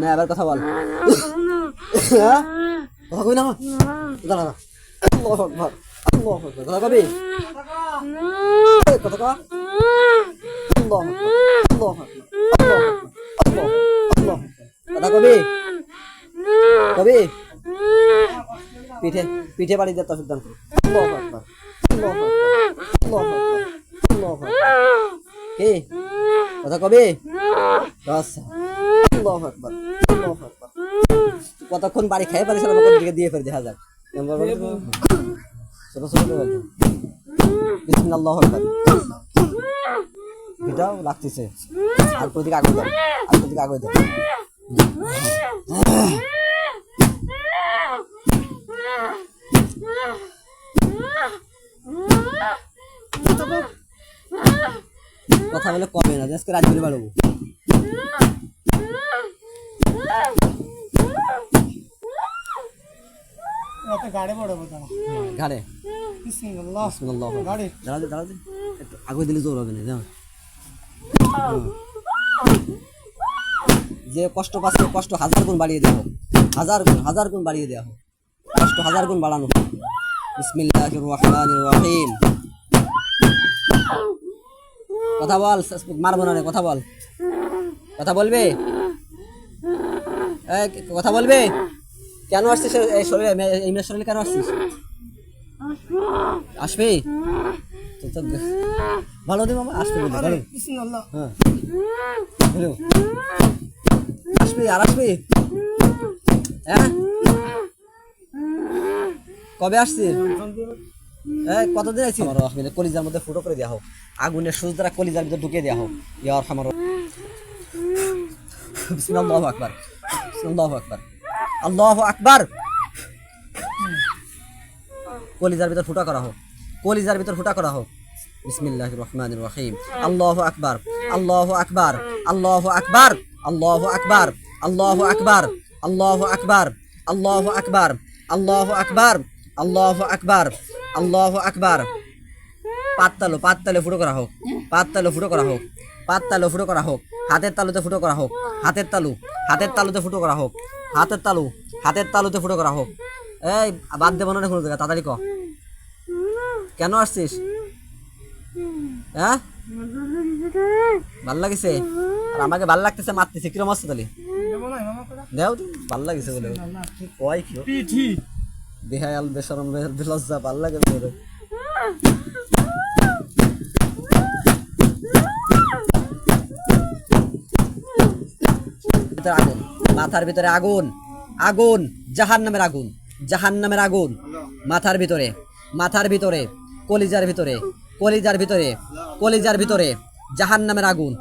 না এবার কথা বল। হ্যাঁ? কথা কবি না? দাঁড়া দাঁড়া। আল্লাহু আকবার আল্লাহু আকবার। কথা কবি? কথা আল্লাহু আল্লাহু আল্লাহু আল্লাহু কথা কবি? কবি? পিঠে পিঠে বাড়ি দিয়ে তফিক দান করো। আল্লাহু আকবার আল্লাহু আকবার আল্লাহু আকবার আল্লাহু কি? কথা কবি? আচ্ছা আল্লাহু আকবার। কতক্ষণ বাড়ি খেয়ে পারিস আমাকে দিকে দিয়ে ফেলে দেখা যাক। নাম্বার বলো ছোট ছোট করে বিসমিল্লাহ আকবার এটাও লাগতেছে। আর প্রতিদিকে আগে দাও আর প্রতিদিকে আগে দাও কথা বলে কমে না, আজকে রাত বাড়বো রাতে গাড়ি পড়াবো দাঁড়া ঘাড়ে বিসমিল্লাহ। বিসমিল্লাহ। গাড়ি। দাঁড়াতে দাঁড়াতে একটু আগে দিলে জোর হবে না জানো যে কষ্ট পাচ্ছে কষ্ট হাজার গুণ বাড়িয়ে দেওয়া হোক। হাজার গুণ হাজার গুণ বাড়িয়ে দেওয়া হোক। কষ্ট হাজার গুণ বাড়ানো হোক। রহিম। কথা বল মারবো না রে কথা বল। কথা বলবে? কথা বলবে? কেন আসছিস এই শরীরে? এই শরীরে কেন আসছিস? আসবে? ভালো দে মামা, আসবে ভালো। হ্যাঁ। আসবে আর আসবে? হ্যাঁ? কবে আসছিস এই কতদিন আছি আমার আসবে কলিজার মধ্যে ফুটো করে দেওয়া হোক। আগুনের সুচ দ্বারা কলিজার ভিতরে ঢুকিয়ে দেওয়া হোক। ইয়ার আমার বিসমিল্লাহু আকবার। বিসমিল্লাহু আকবার। আল্লাহু আকবার কলিজার ভিতর ফুটা করা হোক কলিজার ভিতর ফুটা করা হোক বিসমিল্লাহির রহমানির রহিম আল্লাহু আকবার আল্লাহু আকবার আল্লাহু আকবার আল্লাহু আকবার আল্লাহু আকবার আল্লাহু আকবার আল্লাহু আকবার আল্লাহু আকবার আল্লাহু আকবার আল্লাহু আকবার পাততালো পাততালে ফুটো করা হোক পাততালো ফুটো করা হোক পাততালো ফুটো করা হোক হাতের তালুতে ফুটো করা হোক হাতের তালু হাতের তালুতে ফুটো করা হোক হাতের তালু হাতের তালুতে ফুটো করা হোক। এই বাদ দেবো না কোনো জায়গা তাড়াতাড়ি ক। কেন আসছিস? হ্যাঁ? ভালো লাগিছে? আর আমাকে ভালো লাগতেছে মারতেছে কিরম আসছে তাহলে? দেও ভালো লাগিছে বলে। কয় কি পিঠি। দেহায়াল বেসরম লজ্জা ভালো লাগে ভিতরে আগুন মাথার ভিতরে আগুন আগুন জাহান নামের আগুন জাহান নামের আগুন মাথার ভিতরে মাথার ভিতরে কলিজার ভিতরে কলিজার ভিতরে কলিজার ভিতরে জাহান নামের আগুন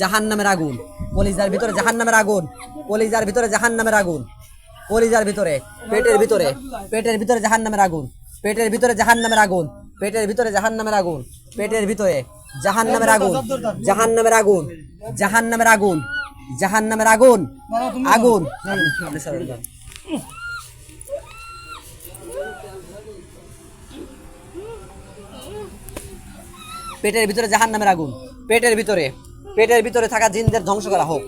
জাহান নামের আগুন কলিজার ভিতরে জাহান নামের আগুন কলিজার ভিতরে জাহান নামের আগুন কলিজার ভিতরে পেটের ভিতরে পেটের ভিতরে জাহান নামের আগুন পেটের ভিতরে জাহান নামের আগুন পেটের ভিতরে জাহান নামের আগুন পেটের ভিতরে জাহান নামের আগুন জাহান নামের আগুন জাহান নামের আগুন জাহান নামের আগুন। আগুন। পেটের ভিতরে জাহান নামের আগুন। পেটের ভিতরে। পেটের ভিতরে থাকা জিনদের ধ্বংস করা হোক।